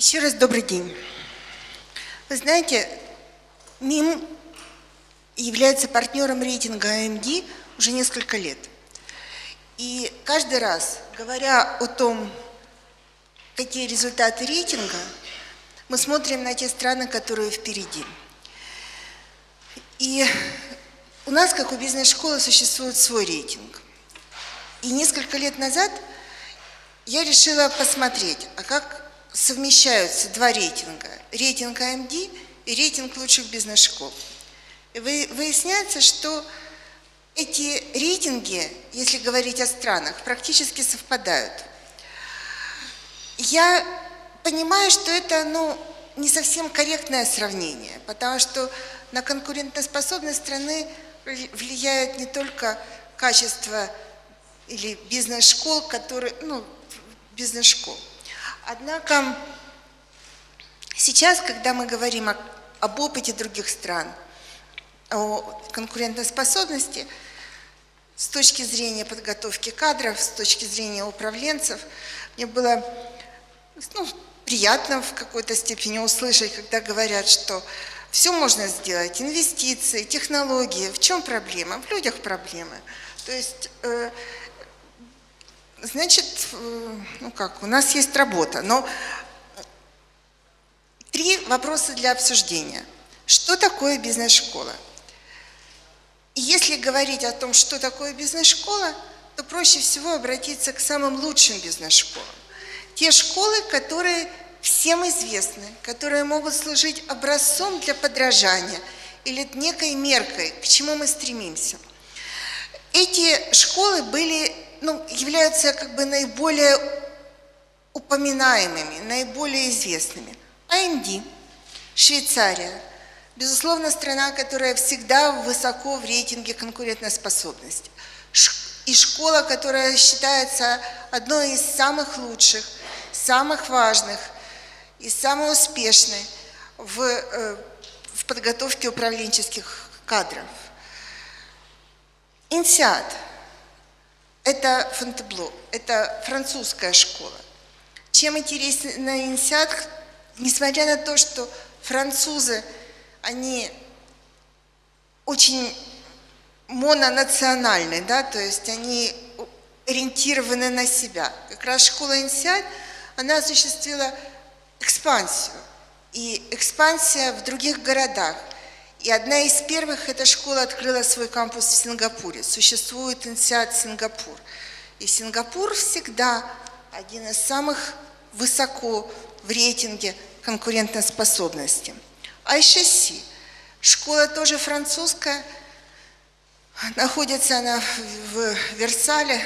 Еще раз добрый день. Вы знаете, МИМ является партнером рейтинга AMD уже несколько лет. И каждый раз, говоря о том, какие результаты рейтинга, мы смотрим на те страны, которые впереди. И у нас, как у бизнес-школы, существует свой рейтинг. И несколько лет назад я решила посмотреть, а как совмещаются два рейтинга. Рейтинг AMD и рейтинг лучших бизнес-школ. Выясняется, что эти рейтинги, если говорить о странах, практически совпадают. Я понимаю, что это ну, не совсем корректное сравнение, потому что на конкурентоспособность страны влияет не только качество или бизнес-школ, которые, ну, бизнес-школ. Однако сейчас, когда мы говорим о, об опыте других стран, о конкурентоспособности, с точки зрения подготовки кадров, с точки зрения управленцев, мне было ну, приятно в какой-то степени услышать, когда говорят, что все можно сделать, инвестиции, технологии. В чем проблема? В людях проблемы. То есть э, Значит, э, ну как, у нас есть работа, но три вопроса для обсуждения. Что такое бизнес-школа? Если говорить о том, что такое бизнес-школа, то проще всего обратиться к самым лучшим бизнес-школам. Те школы, которые всем известны, которые могут служить образцом для подражания или некой меркой, к чему мы стремимся. Эти школы были ну, являются как бы наиболее упоминаемыми, наиболее известными. AMD, Швейцария, безусловно, страна, которая всегда высоко в рейтинге конкурентоспособности. И школа, которая считается одной из самых лучших, самых важных и самой успешной в, э, в подготовке управленческих кадров. Инсиат – это Фонтебло, это французская школа. Чем интересна Инсиат, несмотря на то, что французы, они очень мононациональны, да, то есть они ориентированы на себя. Как раз школа Инсиат, она осуществила экспансию. И экспансия в других городах – и одна из первых эта школа открыла свой кампус в Сингапуре. Существует инсиат Сингапур. И Сингапур всегда один из самых высоко в рейтинге конкурентоспособности. Айшеси. Школа тоже французская. Находится она в Версале.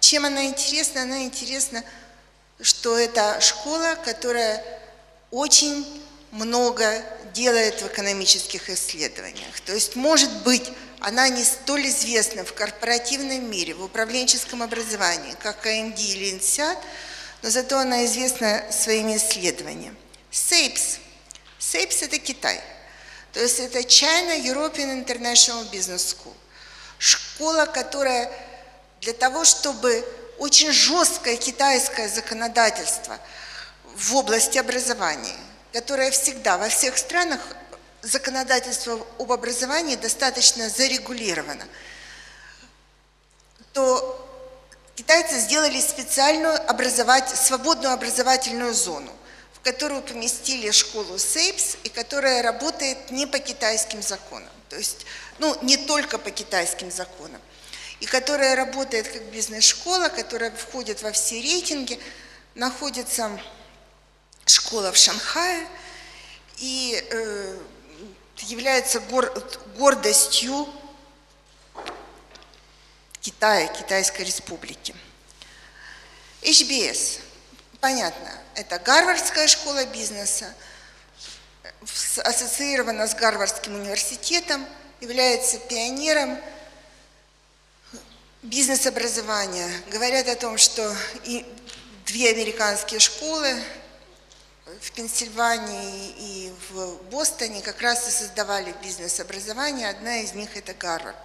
Чем она интересна? Она интересна, что это школа, которая очень много делает в экономических исследованиях. То есть, может быть, она не столь известна в корпоративном мире, в управленческом образовании, как АМД или ИНСЯТ, но зато она известна своими исследованиями. SAPES. SAPES – это Китай. То есть это China European International Business School. Школа, которая для того, чтобы очень жесткое китайское законодательство в области образования – которая всегда во всех странах законодательство об образовании достаточно зарегулировано, то китайцы сделали специальную образовать, свободную образовательную зону, в которую поместили школу Сейпс, и которая работает не по китайским законам, то есть, ну, не только по китайским законам, и которая работает как бизнес-школа, которая входит во все рейтинги, находится школа в Шанхае и э, является гор, гордостью Китая, Китайской Республики. HBS, понятно, это Гарвардская школа бизнеса, ассоциирована с Гарвардским университетом, является пионером бизнес-образования. Говорят о том, что и две американские школы в Пенсильвании и в Бостоне как раз и создавали бизнес-образование. Одна из них – это Гарвард.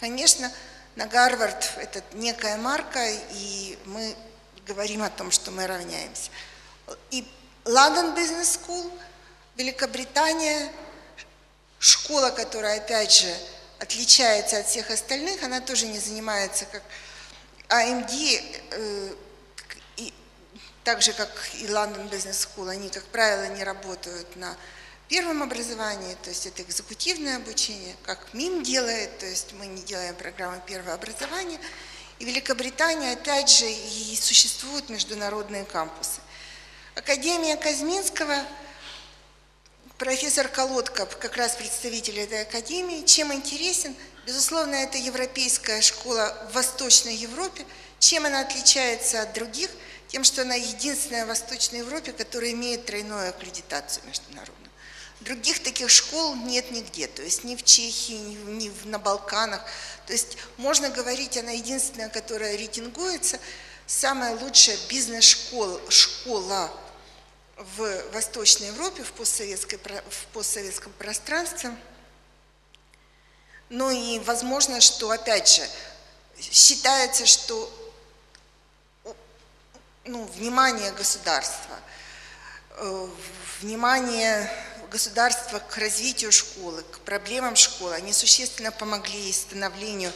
Конечно, на Гарвард – это некая марка, и мы говорим о том, что мы равняемся. И London Business School, Великобритания, школа, которая, опять же, отличается от всех остальных, она тоже не занимается как AMD, э, так же, как и London Business School, они, как правило, не работают на первом образовании, то есть это экзекутивное обучение, как МИМ делает, то есть мы не делаем программы первого образования. И в Великобритании, опять же, и существуют международные кампусы. Академия Казминского, профессор Колодко, как раз представитель этой академии, чем интересен? Безусловно, это европейская школа в Восточной Европе. Чем она отличается от других? Тем, что она единственная в Восточной Европе, которая имеет тройную аккредитацию международную. Других таких школ нет нигде, то есть ни в Чехии, ни, ни на Балканах. То есть можно говорить, она единственная, которая рейтингуется, самая лучшая бизнес-школа школа в Восточной Европе, в, постсоветской, в постсоветском пространстве. Ну и возможно, что, опять же, считается, что ну, внимание государства, э, внимание государства к развитию школы, к проблемам школы, они существенно помогли становлению,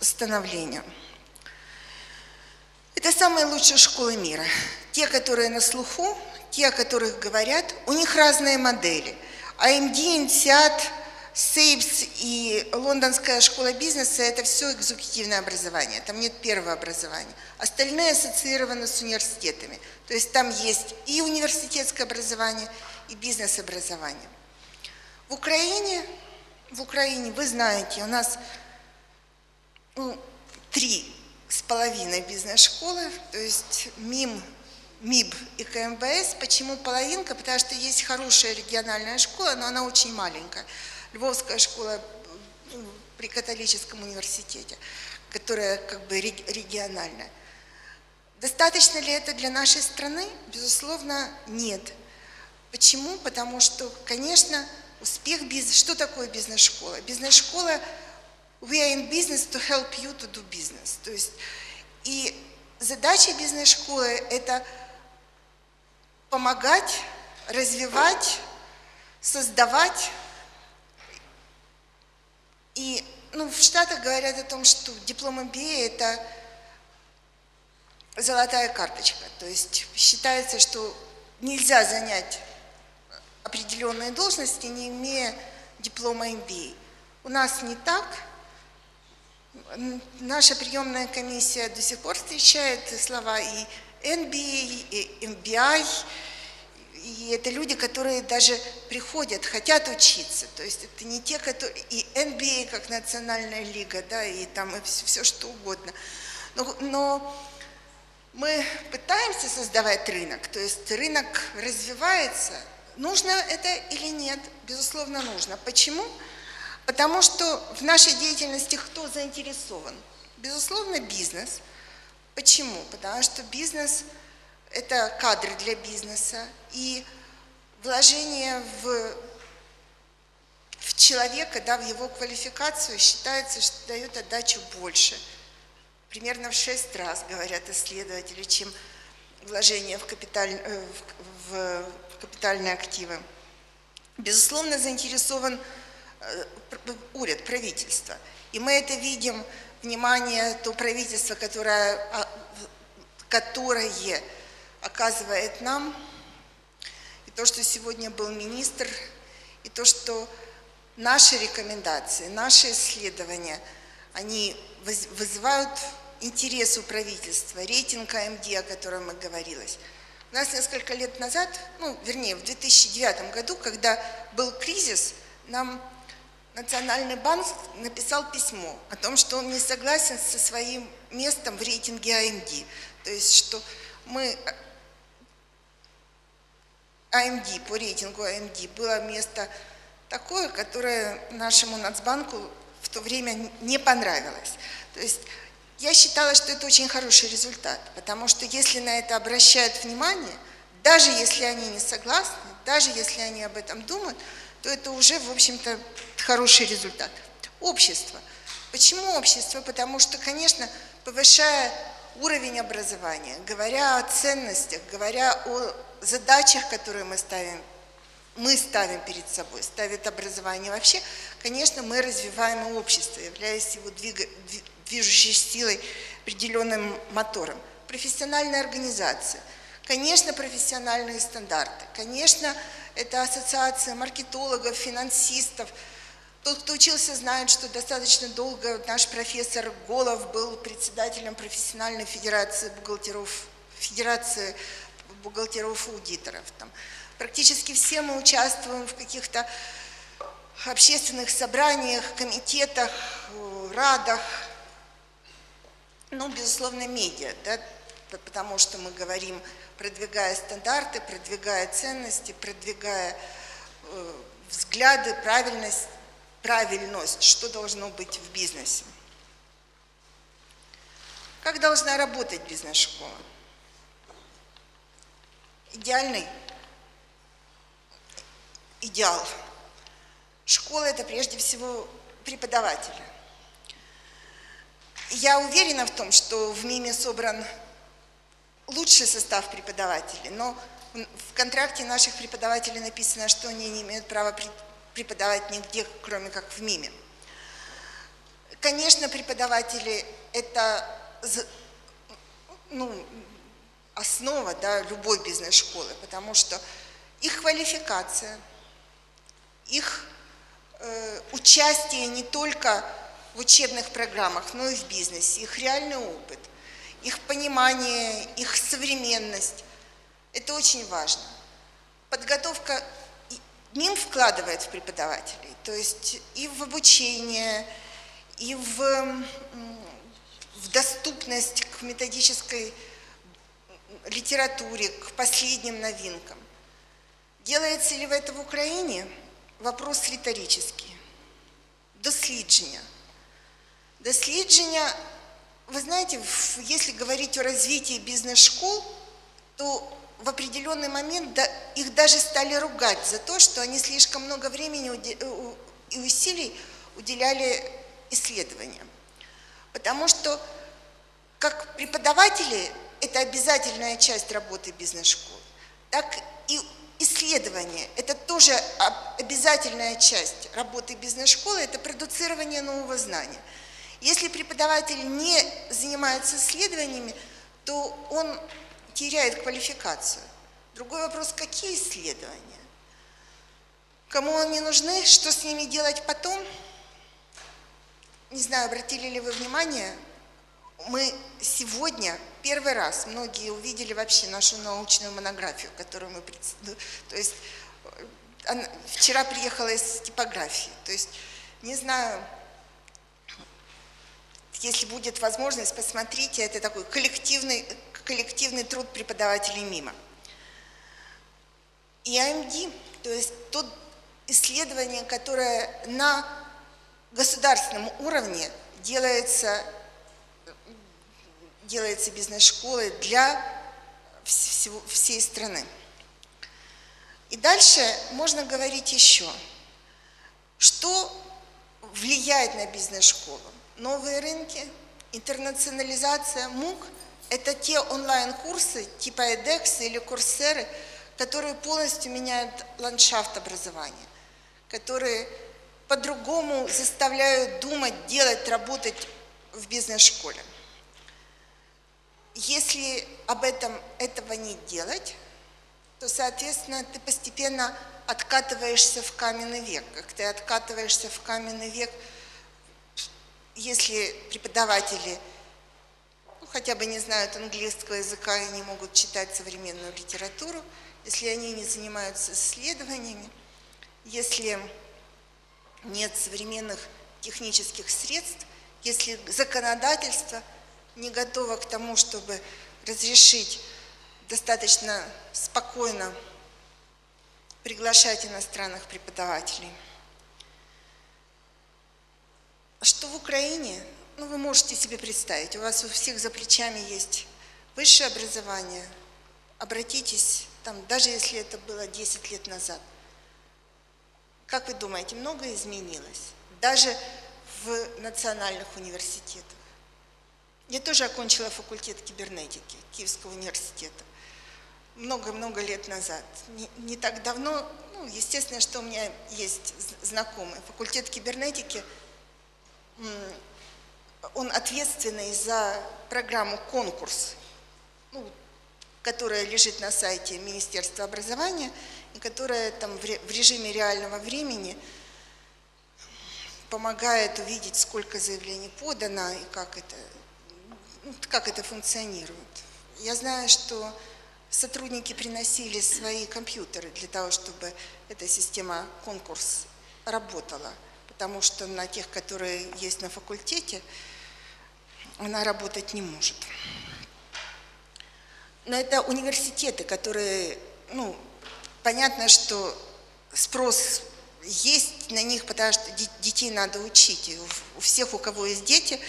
становлению. Это самые лучшие школы мира. Те, которые на слуху, те, о которых говорят, у них разные модели. AMD, INSEAD, Сейпс и Лондонская школа бизнеса – это все экзекутивное образование, там нет первого образования. Остальные ассоциированы с университетами. То есть там есть и университетское образование, и бизнес-образование. В Украине, в Украине, вы знаете, у нас ну, три с половиной бизнес-школы, то есть МИМ, МИБ и КМБС. Почему половинка? Потому что есть хорошая региональная школа, но она очень маленькая. Львовская школа ну, при католическом университете, которая как бы региональная. Достаточно ли это для нашей страны? Безусловно, нет. Почему? Потому что, конечно, успех бизнеса. Что такое бизнес-школа? Бизнес-школа we are in business to help you to do business. То есть и задача бизнес-школы – это помогать, развивать, создавать. И ну, в Штатах говорят о том, что диплом MBA – это золотая карточка. То есть считается, что нельзя занять определенные должности, не имея диплома MBA. У нас не так. Наша приемная комиссия до сих пор встречает слова и MBA, и MBI, и это люди, которые даже приходят, хотят учиться. То есть это не те, которые... И NBA, как национальная лига, да, и там и все, все что угодно. Но, но мы пытаемся создавать рынок, то есть рынок развивается, Нужно это или нет? Безусловно, нужно. Почему? Потому что в нашей деятельности кто заинтересован? Безусловно, бизнес. Почему? Потому что бизнес – это кадры для бизнеса, и вложение в, в человека, да, в его квалификацию считается, что дает отдачу больше. Примерно в шесть раз, говорят исследователи, чем вложение в, капиталь, э, в, в капитальные активы. Безусловно, заинтересован э, уряд, правительство. И мы это видим, внимание, то правительство, которое, а, которое оказывает нам, и то, что сегодня был министр, и то, что наши рекомендации, наши исследования, они вызывают интерес у правительства, рейтинг АМД, о котором мы говорилось – у нас несколько лет назад, ну, вернее, в 2009 году, когда был кризис, нам Национальный банк написал письмо о том, что он не согласен со своим местом в рейтинге АМД. То есть, что мы АМД, по рейтингу АМД было место такое, которое нашему Нацбанку в то время не понравилось. То есть я считала, что это очень хороший результат, потому что если на это обращают внимание, даже если они не согласны, даже если они об этом думают, то это уже, в общем-то, хороший результат. Общество. Почему общество? Потому что, конечно, повышая уровень образования, говоря о ценностях, говоря о задачах, которые мы ставим, мы ставим перед собой, ставит образование вообще, конечно, мы развиваем общество, являясь его двига, движущей силой, определенным мотором. Профессиональная организация, конечно, профессиональные стандарты, конечно, это ассоциация маркетологов, финансистов. Тот, кто учился, знает, что достаточно долго наш профессор Голов был председателем профессиональной федерации бухгалтеров, федерации бухгалтеров-аудиторов. Там практически все мы участвуем в каких-то общественных собраниях, комитетах, радах, ну, безусловно, медиа, да, потому что мы говорим, продвигая стандарты, продвигая ценности, продвигая э, взгляды, правильность, правильность, что должно быть в бизнесе. Как должна работать бизнес-школа? Идеальный идеал. Школа – это прежде всего преподаватели. Я уверена в том, что в МИМе собран лучший состав преподавателей, но в контракте наших преподавателей написано, что они не имеют права преподавать нигде, кроме как в МИМе. Конечно, преподаватели – это ну, основа да, любой бизнес-школы, потому что их квалификация, их э, участие не только в учебных программах, но и в бизнесе, их реальный опыт, их понимание, их современность. Это очень важно. Подготовка МИМ вкладывает в преподавателей, то есть и в обучение, и в, в доступность к методической литературе, к последним новинкам. Делается ли это в Украине? Вопрос риторический. Дослідження – Дослідження, вы знаете, если говорить о развитии бизнес-школ, то в определенный момент их даже стали ругать за то, что они слишком много времени э, и усилий уделяли исследованиям. Потому что как преподаватели это обязательная часть работы бизнес-школ, так и исследование – это тоже обязательная часть работы бизнес-школы, это продуцирование нового знания – если преподаватель не занимается исследованиями, то он теряет квалификацию. Другой вопрос, какие исследования? Кому они нужны, что с ними делать потом? Не знаю, обратили ли вы внимание, мы сегодня первый раз, многие увидели вообще нашу научную монографию, которую мы. То есть она, вчера приехала из типографии. То есть, не знаю, если будет возможность, посмотрите, это такой коллективный, коллективный труд преподавателей МИМа. И АМД, то есть то исследование, которое на государственном уровне делается, делается бизнес-школой для всего, всей страны. И дальше можно говорить еще, что влияет на бизнес-школу новые рынки, интернационализация МУК – это те онлайн-курсы типа edX или Курсеры, которые полностью меняют ландшафт образования, которые по-другому заставляют думать, делать, работать в бизнес-школе. Если об этом этого не делать, то, соответственно, ты постепенно откатываешься в каменный век. Как ты откатываешься в каменный век – если преподаватели ну, хотя бы не знают английского языка и не могут читать современную литературу, если они не занимаются исследованиями, если нет современных технических средств, если законодательство не готово к тому, чтобы разрешить достаточно спокойно приглашать иностранных преподавателей – что в Украине, ну вы можете себе представить, у вас у всех за плечами есть высшее образование, обратитесь, там, даже если это было 10 лет назад. Как вы думаете, многое изменилось? Даже в национальных университетах. Я тоже окончила факультет кибернетики Киевского университета. много-много лет назад. Не, не так давно, ну, естественно, что у меня есть знакомый. Факультет кибернетики, он ответственный за программу «Конкурс», ну, которая лежит на сайте Министерства образования и которая там в в режиме реального времени помогает увидеть, сколько заявлений подано и как это, ну, как это функционирует. Я знаю, что сотрудники приносили свои компьютеры для того, чтобы эта система конкурс работала, потому что на тех, которые есть на факультете, она работать не может. Но это университеты, которые, ну, понятно, что спрос есть на них, потому что де- детей надо учить. И у всех, у кого есть дети,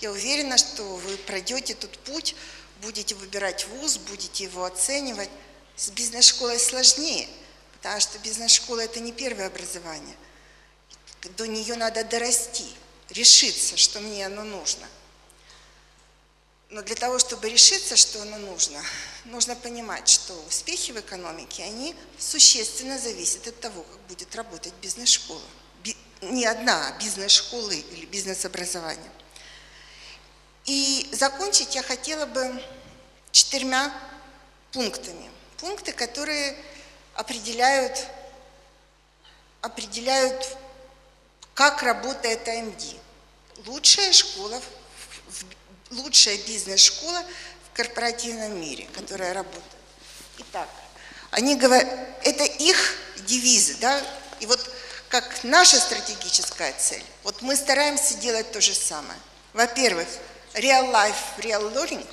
я уверена, что вы пройдете тут путь, будете выбирать вуз, будете его оценивать. С бизнес-школой сложнее, потому что бизнес-школа – это не первое образование. До нее надо дорасти, решиться, что мне оно нужно. Но для того, чтобы решиться, что оно нужно, нужно понимать, что успехи в экономике, они существенно зависят от того, как будет работать бизнес-школа. Би- не одна, а бизнес-школы или бизнес-образование. И закончить я хотела бы четырьмя пунктами. Пункты, которые определяют, определяют как работает АМД. Лучшая школа, лучшая бизнес-школа в корпоративном мире, которая работает. Итак, они говорят, это их девизы, да, и вот как наша стратегическая цель, вот мы стараемся делать то же самое. Во-первых, real life, real learning,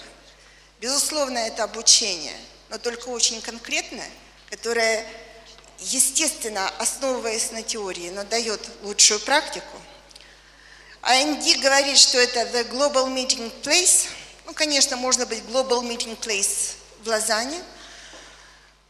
безусловно, это обучение, но только очень конкретное, которое естественно, основываясь на теории, но дает лучшую практику. AMD говорит, что это the global meeting place. Ну, конечно, можно быть global meeting place в Лозанне.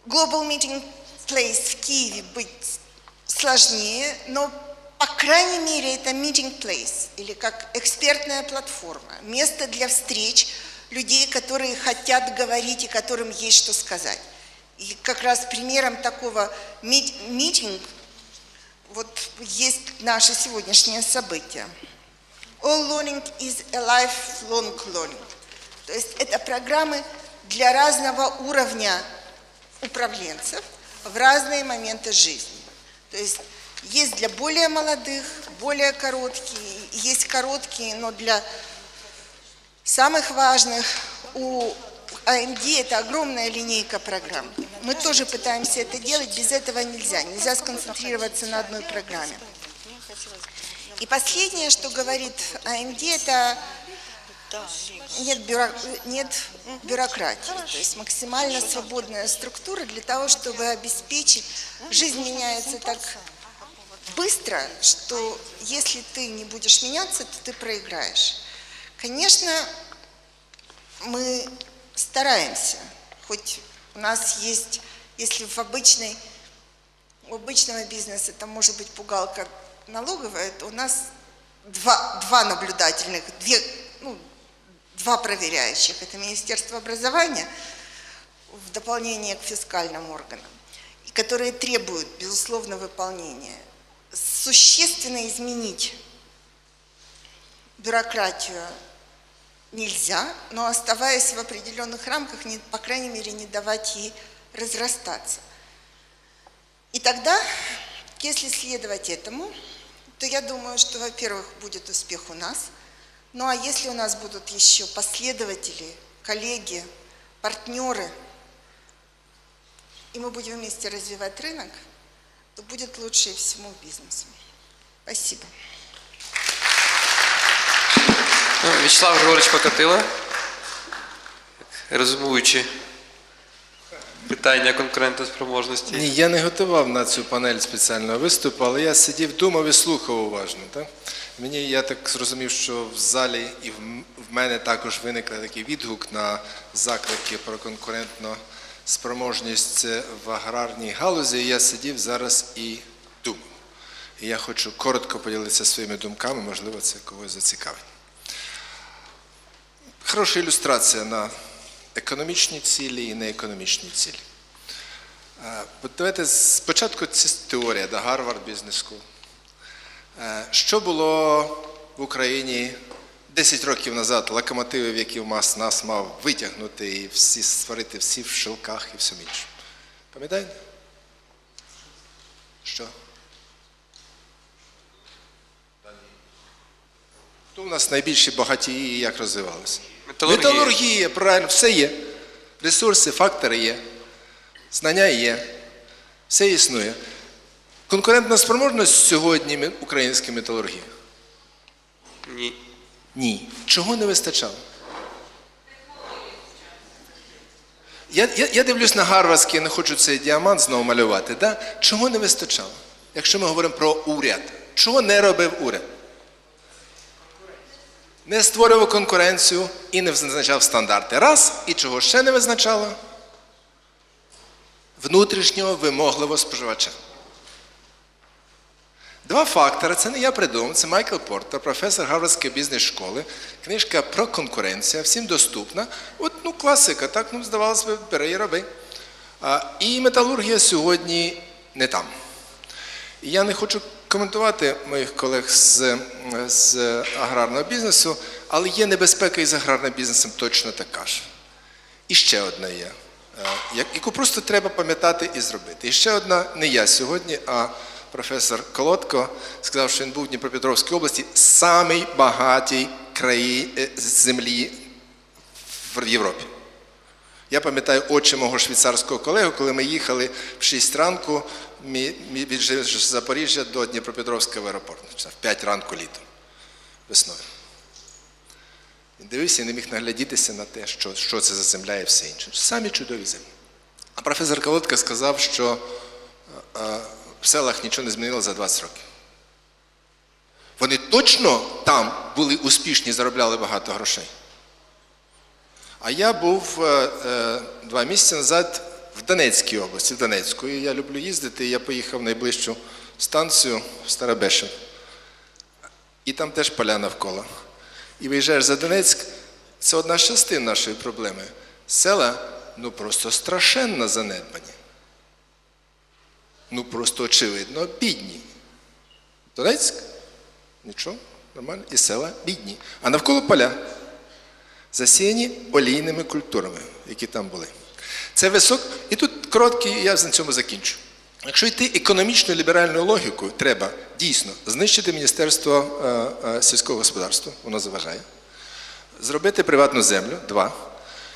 Global meeting place в Киеве быть сложнее, но, по крайней мере, это meeting place, или как экспертная платформа, место для встреч людей, которые хотят говорить и которым есть что сказать. И как раз примером такого мит- митинг вот есть наше сегодняшнее событие. All learning is a lifelong learning. То есть это программы для разного уровня управленцев в разные моменты жизни. То есть есть для более молодых, более короткие, есть короткие, но для самых важных у AMD это огромная линейка программ. Мы тоже пытаемся это делать, без этого нельзя. Нельзя сконцентрироваться на одной программе. И последнее, что говорит AMD, это нет, бюро- нет бюрократии, то есть максимально свободная структура для того, чтобы обеспечить, жизнь меняется так быстро, что если ты не будешь меняться, то ты проиграешь. Конечно, мы стараемся, хоть у нас есть, если в обычной, у обычного бизнеса это может быть пугалка налоговая, то у нас два, два наблюдательных, две, ну, два проверяющих. Это Министерство образования в дополнение к фискальным органам, которые требуют, безусловно, выполнения. Существенно изменить бюрократию нельзя, но оставаясь в определенных рамках, не, по крайней мере, не давать ей разрастаться. И тогда, если следовать этому, то я думаю, что, во-первых, будет успех у нас, ну а если у нас будут еще последователи, коллеги, партнеры, и мы будем вместе развивать рынок, то будет лучше и всему бизнесу. Спасибо. Ну, В'ячеслав Григорович Покатила, розумуючи питання конкурентоспроможності. Ні, я не готував на цю панель спеціального виступу, але я сидів, думав і слухав уважно. Так? Мені я так зрозумів, що в залі і в мене також виник такий відгук на заклики про конкурентну спроможність в аграрній галузі. Я сидів зараз і думав. І я хочу коротко поділитися своїми думками, можливо, це когось зацікавить. Хороша ілюстрація на економічні цілі і неекономічні цілі. Е, Давайте спочатку це теорія, да, Harvard Business School. Е, Що було в Україні 10 років назад, локомотивів, які в нас, нас мав витягнути і всі створити всі в шилках і всьому іншому? Пам'ятаєте? Що? Хто у нас найбільші багатії і як розвивалися? Металургія. Металургія, правильно, все є. Ресурси, фактори є, знання є, все існує. Конкурентна спроможність сьогодні української металургії? Ні. Ні. Чого не вистачало? Я, я, я дивлюсь на Гарвардський, не хочу цей діамант знову малювати. Да? Чого не вистачало? Якщо ми говоримо про уряд, чого не робив уряд? Не створював конкуренцію і не визначав стандарти. Раз, і чого ще не визначало? Внутрішнього вимогливого споживача. Два фактори, це не я придумав, це Майкл Портер, професор Гарвардської бізнес-школи. Книжка про конкуренцію, всім доступна. От, ну, класика, так, ну, здавалося б, бери і роби. А, і металургія сьогодні не там. І я не хочу коментувати моїх колег з, з аграрного бізнесу, але є небезпека із аграрним бізнесом точно така ж. І ще одна є, е, яку просто треба пам'ятати і зробити. І ще одна не я сьогодні, а професор Колодко сказав, що він був в Дніпропетровській області самий багатій краї е, землі в Європі. Я пам'ятаю очі мого швейцарського колеги, коли ми їхали в 6 ранку від Запоріжжя до Дніпропетровського аеропорту, чи в 5 ранку літом, весною. Він дивився і не міг наглядітися на те, що, що це за земля і все інше. Самі чудові землі. А професор Колодка сказав, що в селах нічого не змінилося за 20 років. Вони точно там були успішні, заробляли багато грошей. А я був е, е, два місяці назад в Донецькій області, в Донецьку. І я люблю їздити, і я поїхав в найближчу станцію в Старобешев. І там теж поля навколо. І виїжджаєш за Донецьк, це одна з частин нашої проблеми. Села ну просто страшенно занедбані. Ну просто очевидно бідні. Донецьк нічого, нормально, і села бідні. А навколо поля засіяні олійними культурами, які там були. Це висок, і тут короткий, я на цьому закінчу. Якщо йти економічною ліберальною логікою, треба дійсно знищити Міністерство е, е, сільського господарства, воно заважає, зробити приватну землю, два.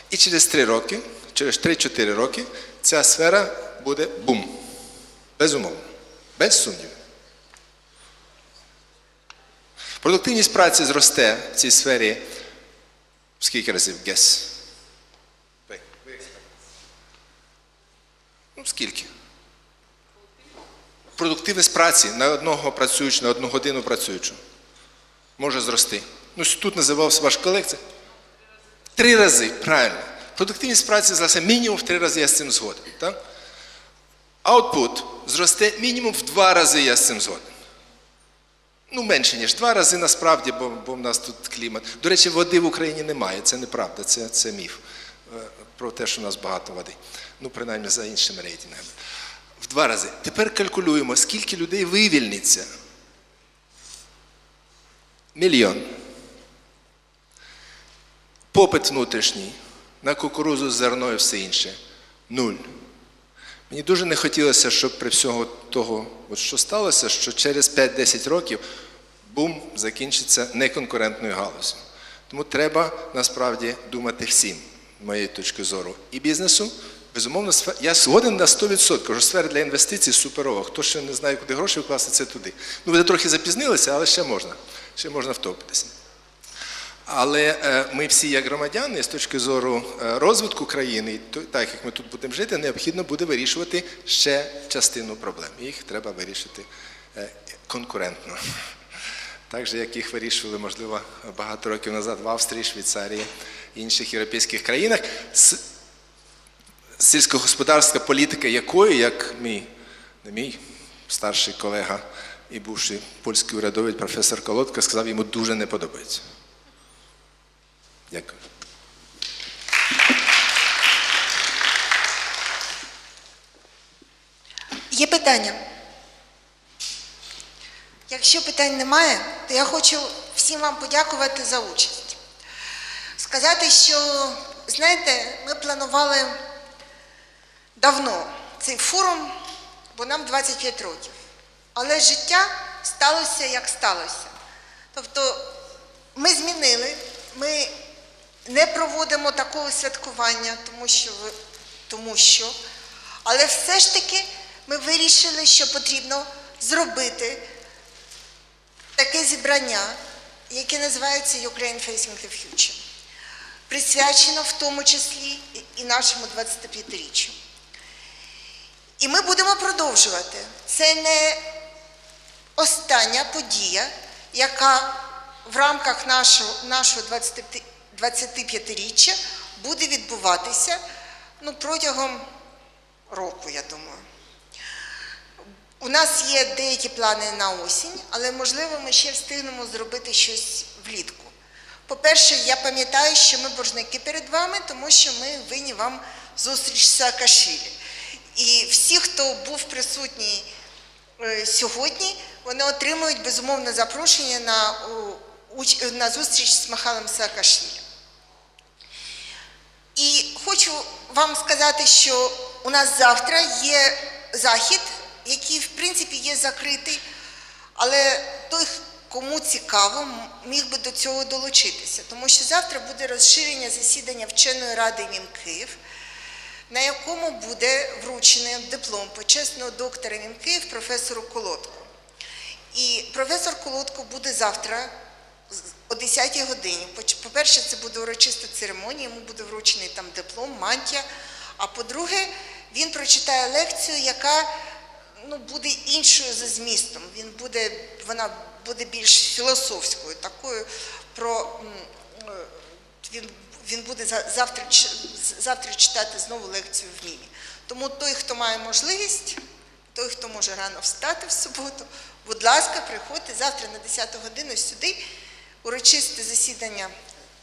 І через три роки, через 3-4 роки, ця сфера буде бум. Безумовно. Без сумнівів. Продуктивність праці зросте в цій сфері скільки разів гес? Ну, скільки? Продуктивність праці на одного працюючого, на одну годину працюючого може зрости. Ну, тут називався ваш колег. це Три рази, правильно. Продуктивність праці зросте мінімум в три рази, я з цим згоден. Так? Output зросте мінімум в два рази, я з цим згоден. Ну, менше, ніж два рази насправді, бо, бо в нас тут клімат. До речі, води в Україні немає, це неправда, це, це міф е, про те, що в нас багато води. Ну, принаймні за іншими рейтингами. В два рази. Тепер калькулюємо, скільки людей вивільниться. Мільйон. Попит внутрішній на кукурузу, зерно і все інше. Нуль. Мені дуже не хотілося, щоб при всього того, от що сталося, що через 5-10 років бум закінчиться неконкурентною галузю. Тому треба насправді думати всім, з моєї точки зору, і бізнесу. Безумовно, я згоден на 100%, що сфера для інвестицій суперова. Хто ще не знає, куди гроші вкласти, це туди. Ну, ви трохи запізнилися, але ще можна. Ще можна втопитися. Але е, ми всі, як громадяни, з точки зору е, розвитку країни, так як ми тут будемо жити, необхідно буде вирішувати ще частину проблем. Їх треба вирішити е, конкурентно. Так же, як їх вирішували, можливо, багато років назад в Австрії, Швейцарії, інших європейських країнах. Сільськогосподарська політика якої, як мій, не мій старший колега і бувший польський урядовець професор Колодка сказав, йому дуже не подобається. Дякую. Є питання? Якщо питань немає, то я хочу всім вам подякувати за участь. Сказати, що, знаєте, ми планували давно цей форум, бо нам 25 років. Але життя сталося, як сталося. Тобто ми змінили, ми не проводимо такого святкування, тому що, тому що, але все ж таки ми вирішили, що потрібно зробити таке зібрання, яке називається Ukraine Facing the Future, присвячено в тому числі і- нашому 25-річчю. І ми будемо продовжувати. Це не остання подія, яка в рамках нашого, нашого 25 25-річчя буде відбуватися ну, протягом року, я думаю. У нас є деякі плани на осінь, але можливо ми ще встигнемо зробити щось влітку. По-перше, я пам'ятаю, що ми боржники перед вами, тому що ми винні вам зустріч з Саакашвілі. І всі, хто був присутній е, сьогодні, вони отримують безумовне запрошення на, на зустріч з Махалом Саакашвілі. І хочу вам сказати, що у нас завтра є захід, який в принципі є закритий, але той, кому цікаво, міг би до цього долучитися, тому що завтра буде розширення засідання вченої ради МІМ Київ, на якому буде вручений диплом почесного доктора МІМ Київ професору Колодку. І професор Колодко буде завтра о 10 годині. По-перше, це буде урочиста церемонія, йому буде вручений там диплом, мантія. А по-друге, він прочитає лекцію, яка ну, буде іншою за змістом. Він буде, вона буде більш філософською, такою про. е, Він, він буде за- завтра, завтра читати знову лекцію в Мімі. Тому той, хто має можливість, той, хто може рано встати в суботу, будь ласка, приходьте завтра на 10 годину сюди, урочисте засідання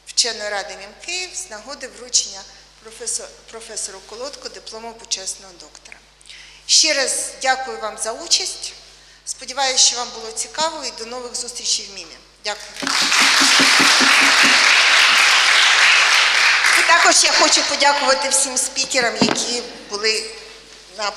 вченої ради МІМ Київ з нагоди вручення професор, професору Колодко диплому почесного доктора. Ще раз дякую вам за участь. Сподіваюся, що вам було цікаво і до нових зустрічей в Мімі. Дякую. І також я хочу подякувати всім спікерам, які були на